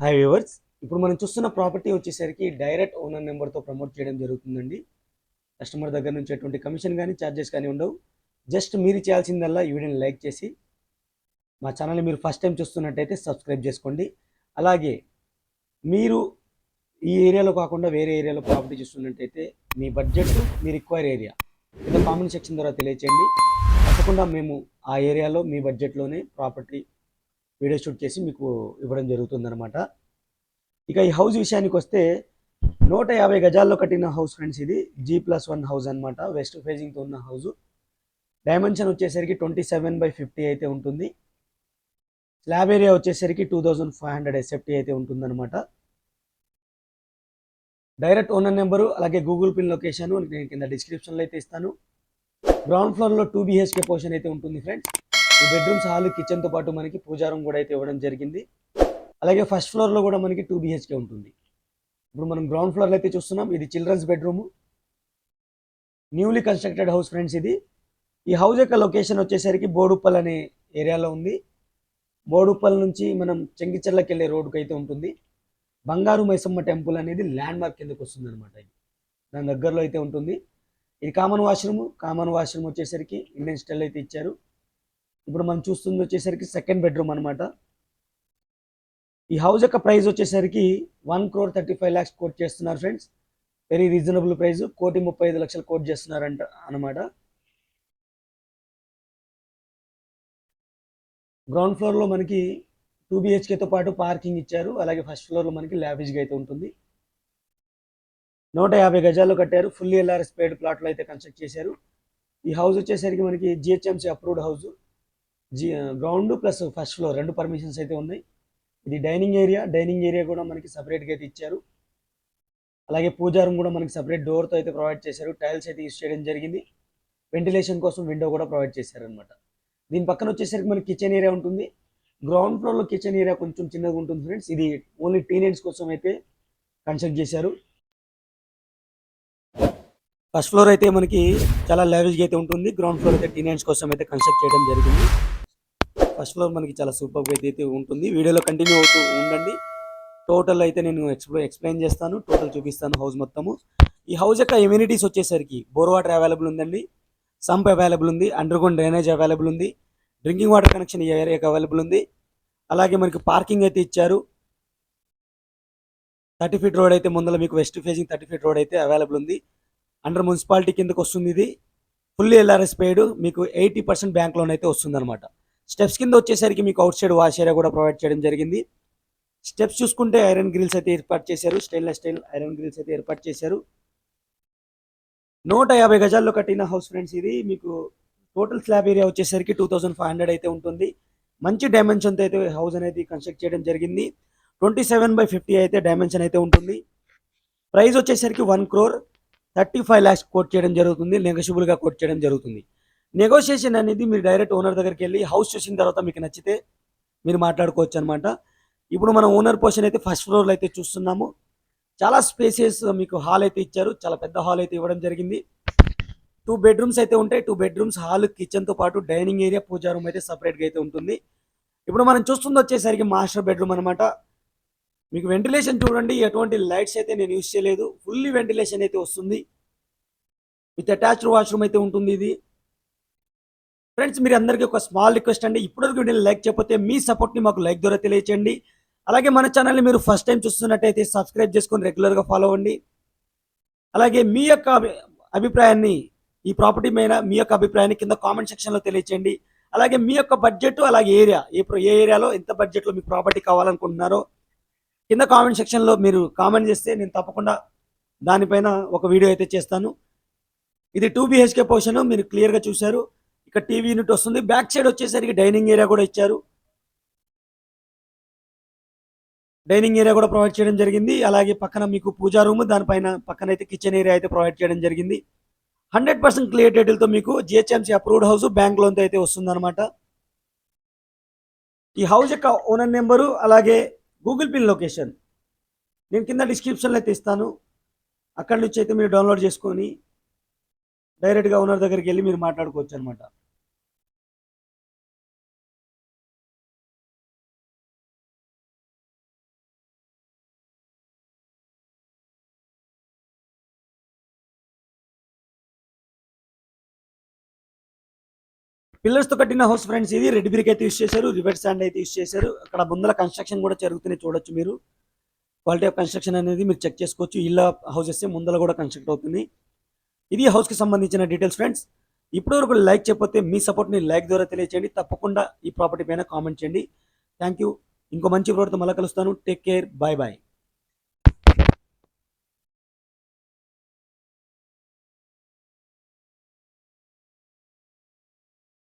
Hi viewers ఇప్పుడు మనం చూస్తున్న ప్రాపర్టీ వచ్చేసరికి డైరెక్ట్ ఓనర్ నెంబర్తో ప్రమోట్ చేయడం జరుగుతుందండి. కస్టమర్ దగ్గర నుంచి ఎటువంటి కమిషన్ కానీ ఛార్జెస్ కానీ ఉండవు. జస్ట్ మీరు చేయాల్సిందల్లా ఈ వీడియోని లైక్ చేసి మా ఛానల్ని మీరు ఫస్ట్ టైం చూస్తున్నట్టయితే సబ్స్క్రైబ్ చేసుకోండి. అలాగే మీరు ఈ ఏరియాలో కాకుండా వేరే ఏరియాలో ప్రాపర్టీ చూస్తున్నట్టయితే మీ బడ్జెట్ మీ రిక్వైర్ ఏరియా కింద కామెంట్ సెక్షన్ ద్వారా తెలియచేయండి. తప్పకుండా మేము ఆ ఏరియాలో మీ బడ్జెట్లోనే ప్రాపర్టీ వీడియో షూట్ చేసి మీకు ఇవ్వడం జరుగుతుందనమాట ఇక ఈ హౌస్ విషయానికి వస్తే నూట యాభై గజాల్లో కట్టిన హౌస్ ఫ్రెండ్స్ ఇది. జీ ప్లస్ వన్ హౌస్ అనమాట వెస్ట్ ఫేజింగ్తో ఉన్న హౌస్. డైమెన్షన్ వచ్చేసరికి ట్వంటీ సెవెన్ బై ఫిఫ్టీ అయితే ఉంటుంది. స్లాబ్ ఏరియా వచ్చేసరికి two thousand five hundred SFT అయితే ఉంటుందన్నమాట. డైరెక్ట్ ఓనర్ నెంబరు అలాగే గూగుల్ పిన్ లొకేషన్ నేను కింద డిస్క్రిప్షన్లో అయితే ఇస్తాను. గ్రౌండ్ ఫ్లోర్లో టూ బిహెచ్కే పోర్షన్ అయితే ఉంటుంది ఫ్రెండ్స్. ఈ బెడ్రూమ్స్ హాల్ కిచెన్తో పాటు మనకి పూజారం కూడా అయితే ఇవ్వడం జరిగింది. అలాగే ఫస్ట్ ఫ్లోర్లో కూడా మనకి టూ బిహెచ్కే ఉంటుంది. ఇప్పుడు మనం గ్రౌండ్ ఫ్లోర్లో అయితే చూస్తున్నాం ఇది children's bedroom newly constructed house friends ఇది. ఈ హౌస్ యొక్క లొకేషన్ వచ్చేసరికి బోడుప్పల్ అనే ఏరియాలో ఉంది. బోడుప్పల్ నుంచి మనం చెంగిచెర్లకి వెళ్ళే రోడ్డుకి అయితే ఉంటుంది. బంగారు మైసమ్మ టెంపుల్ అనేది ల్యాండ్ మార్క్ కిందకు వస్తుంది అనమాట దాని దగ్గరలో అయితే ఉంటుంది. ఇది కామన్ వాష్రూమ్ కామన్ వాష్రూమ్ వచ్చేసరికి ఇండియన్ స్టైల్ అయితే ఇచ్చారు. ఇప్పుడు మనం చూస్తుంది వచ్చేసరికి సెకండ్ బెడ్రూమ్ అనమాట ఈ హౌస్ యొక్క ప్రైస్ వచ్చేసరికి one crore thirty five lakhs quote చేస్తున్నారు ఫ్రెండ్స్ వెరీ రీజనబుల్ ప్రైస్ కోటి ముప్పై ఐదు లక్షలు కోట్ చేస్తున్నారంట అనమాట గ్రౌండ్ ఫ్లోర్లో మనకి టూ బిహెచ్కేతో పాటు పార్కింగ్ ఇచ్చారు. అలాగే ఫస్ట్ ఫ్లోర్లో మనకి ల్యాబేజ్గా అయితే ఉంటుంది. నూట యాభై గజాల్లో కట్టారు. ఫుల్లీ ఎల్ఆర్ఎస్ పేడ్ ప్లాట్లో అయితే కన్స్ట్రక్ట్ చేశారు. ఈ హౌస్ వచ్చేసరికి మనకి GHMC approved house G ground plus first floor రెండు పర్మిషన్స్ అయితే ఉన్నాయి. ఇది డైనింగ్ ఏరియా డైనింగ్ ఏరియా కూడా మనకి సపరేట్గా అయితే ఇచ్చారు. అలాగే పూజారం కూడా మనకి సపరేట్ డోర్తో అయితే ప్రొవైడ్ చేశారు. టైల్స్ అయితే యూస్ చేయడం జరిగింది. వెంటిలేషన్ కోసం విండో కూడా ప్రొవైడ్ చేశారనమాట దీని పక్కన వచ్చేసరికి మనకి కిచెన్ ఏరియా ఉంటుంది. గ్రౌండ్ ఫ్లోర్లో కిచెన్ ఏరియా కొంచెం చిన్నగా ఉంటుంది ఫ్రెండ్స్ ఇది ఓన్లీ టీనేజ్ కోసం అయితే కన్స్ట్రక్ట్ చేశారు. ఫస్ట్ ఫ్లోర్ అయితే మనకి చాలా లెవెల్గా అయితే ఉంటుంది. గ్రౌండ్ ఫ్లోర్ అయితే టీనేజ్ కోసం అయితే కన్స్ట్రక్ట్ చేయడం జరిగింది. ఫస్ట్ ఫ్లోర్ మనకి చాలా సూపర్ అయితే అయితే ఉంటుంది. వీడియోలో కంటిన్యూ అవుతూ ఉండండి. టోటల్ అయితే నేను ఎక్స్ప్లో ఎక్స్ప్లెయిన్ చేస్తాను. టోటల్ చూపిస్తాను హౌస్ మొత్తము. ఈ హౌస్ యొక్క ఇమ్యూనిటీస్ వచ్చేసరికి బోర్ వాటర్ అవైలబుల్ ఉందండి. సంప్ అవైలబుల్ ఉంది. అండర్ గ్రౌండ్ డ్రైనేజ్ అవైలబుల్ ఉంది. డ్రింకింగ్ వాటర్ కనెక్షన్ ఈ ఏరియాకి అవైలబుల్ ఉంది. అలాగే మనకి పార్కింగ్ అయితే ఇచ్చారు. థర్టీ ఫీట్ రోడ్ అయితే ముందర మీకు west facing thirty feet road అయితే అవైలబుల్ ఉంది. అండర్ మున్సిపాలిటీ కిందకు వస్తుంది ఇది. ఫుల్లీ ఎల్ఆర్ఎస్ పెయిడ్ మీకు ఎయిటీ పర్సెంట్ బ్యాంక్ లోన్ అయితే వస్తుంది అనమాట స్టెప్స్ కింద వచ్చేసరికి మీకు అవుట్ సైడ్ వాష్ ఏరియా కూడా ప్రొవైడ్ చేయడం జరిగింది. స్టెప్స్ చూసుకుంటే ఐరన్ గ్రిల్స్ అయితే ఏర్పాటు చేశారు. స్టైన్లెస్ స్టైల్ ఐరన్ గ్రిల్స్ అయితే ఏర్పాటు చేశారు. నూట యాభై గజాల్లో కట్టిన హౌస్ ఫ్రెండ్స్ ఇది మీకు టోటల్ స్లాబ్ ఏరియా వచ్చేసరికి టూ థౌసండ్ ఫైవ్ హండ్రెడ్ అయితే ఉంటుంది. మంచి డైమెన్షన్తో అయితే హౌస్ అనేది కన్స్ట్రక్ట్ చేయడం జరిగింది. ట్వంటీ సెవెన్ బై ఫిఫ్టీ అయితే డైమెన్షన్ అయితే ఉంటుంది. ప్రైస్ వచ్చేసరికి one crore thirty five lakhs quote చేయడం జరుగుతుంది. నెగషిబుల్గా కోట్ చేయడం జరుగుతుంది. నెగోషియేషన్ అనేది మీరు డైరెక్ట్ ఓనర్ దగ్గరికి వెళ్ళి హౌస్ చూసిన తర్వాత మీకు నచ్చితే మీరు మాట్లాడుకోవచ్చు అనమాట ఇప్పుడు మనం ఓనర్ పోర్షన్ అయితే ఫస్ట్ ఫ్లోర్లో అయితే చూస్తున్నాము. చాలా స్పేసెస్ మీకు హాల్ అయితే ఇచ్చారు. చాలా పెద్ద హాల్ అయితే ఇవ్వడం జరిగింది. టూ బెడ్రూమ్స్ అయితే ఉంటాయి. టూ బెడ్రూమ్స్ హాల్ కిచెన్తో పాటు డైనింగ్ ఏరియా పూజా రూమ్ అయితే సపరేట్గా అయితే ఉంటుంది. ఇప్పుడు మనం చూస్తుంది వచ్చేసరికి మాస్టర్ బెడ్రూమ్ అనమాట మీకు వెంటిలేషన్ చూడండి. ఎటువంటి లైట్స్ అయితే నేను యూజ్ చేయలేదు. ఫుల్లీ వెంటిలేషన్ అయితే వస్తుంది. విత్ అటాచ్డ్ వాష్రూమ్ అయితే ఉంటుంది ఇది. ఫ్రెండ్స్ మీరు అందరికీ ఒక స్మాల్ రిక్వెస్ట్ అండి. ఇప్పటివరకు వీడియో లైక్ చేయకపోతే మీ సపోర్ట్ని మాకు లైక్ ద్వారా తెలియచేయండి. అలాగే మన ఛానల్ని మీరు ఫస్ట్ టైం చూస్తున్నట్టయితే సబ్స్క్రైబ్ చేసుకొని రెగ్యులర్గా ఫాలో అవ్వండి. అలాగే మీ యొక్క అభిప్రాయాన్ని ఈ ప్రాపర్టీ మీద మీ యొక్క అభిప్రాయాన్ని కింద కామెంట్ సెక్షన్లో తెలియచేయండి. అలాగే మీ యొక్క బడ్జెట్ అలాగే ఏరియా ఏ ఏ ఏరియాలో ఎంత బడ్జెట్లో మీకు ప్రాపర్టీ కావాలనుకుంటున్నారో కింద కామెంట్ సెక్షన్లో మీరు కామెంట్ చేస్తే నేను తప్పకుండా దానిపైన ఒక వీడియో అయితే చేస్తాను. ఇది టూ బిహెచ్కే పోర్షన్ మీరు క్లియర్గా చూశారు. ఇక్కడ టీవీ యూనిట్ వస్తుంది. బ్యాక్ సైడ్ వచ్చేసరికి డైనింగ్ ఏరియా కూడా ఇచ్చారు. డైనింగ్ ఏరియా కూడా ప్రొవైడ్ చేయడం జరిగింది. అలాగే పక్కన మీకు పూజా రూమ్ దానిపైన పక్కన అయితే కిచెన్ ఏరియా అయితే ప్రొవైడ్ చేయడం జరిగింది. హండ్రెడ్ పర్సెంట్ క్లియర్ టైటిల్తో మీకు జిహెచ్ఎంసీ అప్రూవ్డ్ హౌస్ బ్యాంక్ లోన్తో అయితే వస్తుందన్నమాట. ఈ హౌస్ యొక్క ఓనర్ నెంబరు అలాగే గూగుల్ పిన్ లొకేషన్. నేను కింద డిస్క్రిప్షన్లో అయితే ఇస్తాను. అక్కడి నుంచి అయితే మీరు డౌన్లోడ్ చేసుకొని డైరెక్ట్గా ఓనర్ దగ్గరికి వెళ్ళి మీరు మాట్లాడుకోవచ్చు అనమాట పిల్లర్స్తో కట్టిన హౌస్ ఫ్రెండ్స్ ఇది. రెడ్ బ్రిక్ అయితే యూస్ చేశారు రివర్స్ శాండ్ అయితే యూస్ చేశారు. అక్కడ ముందల కన్స్ట్రక్షన్ కూడా జరుగుతున్నాయి చూడొచ్చు మీరు. క్వాలిటీ ఆఫ్ కన్స్ట్రక్షన్ అనేది మీరు చెక్ చేసుకోవచ్చు. ఇళ్ళ హౌసెస్ ముందల కూడా కన్స్ట్రక్ట్ అవుతుంది. ఇది హౌస్కి సంబంధించిన డీటెయిల్స్ ఫ్రెండ్స్. ఇప్పటి వరకు లైక్ చెప్పతే మీ సపోర్ట్ని లైక్ ద్వారా తెలియచేయండి. తప్పకుండా ఈ ప్రాపర్టీ పైన కామెంట్ చేయండి. Thank you. ఇంకో మంచి ప్రోడక్ట్ మళ్ళీ కలుస్తాను. Take care. Bye bye.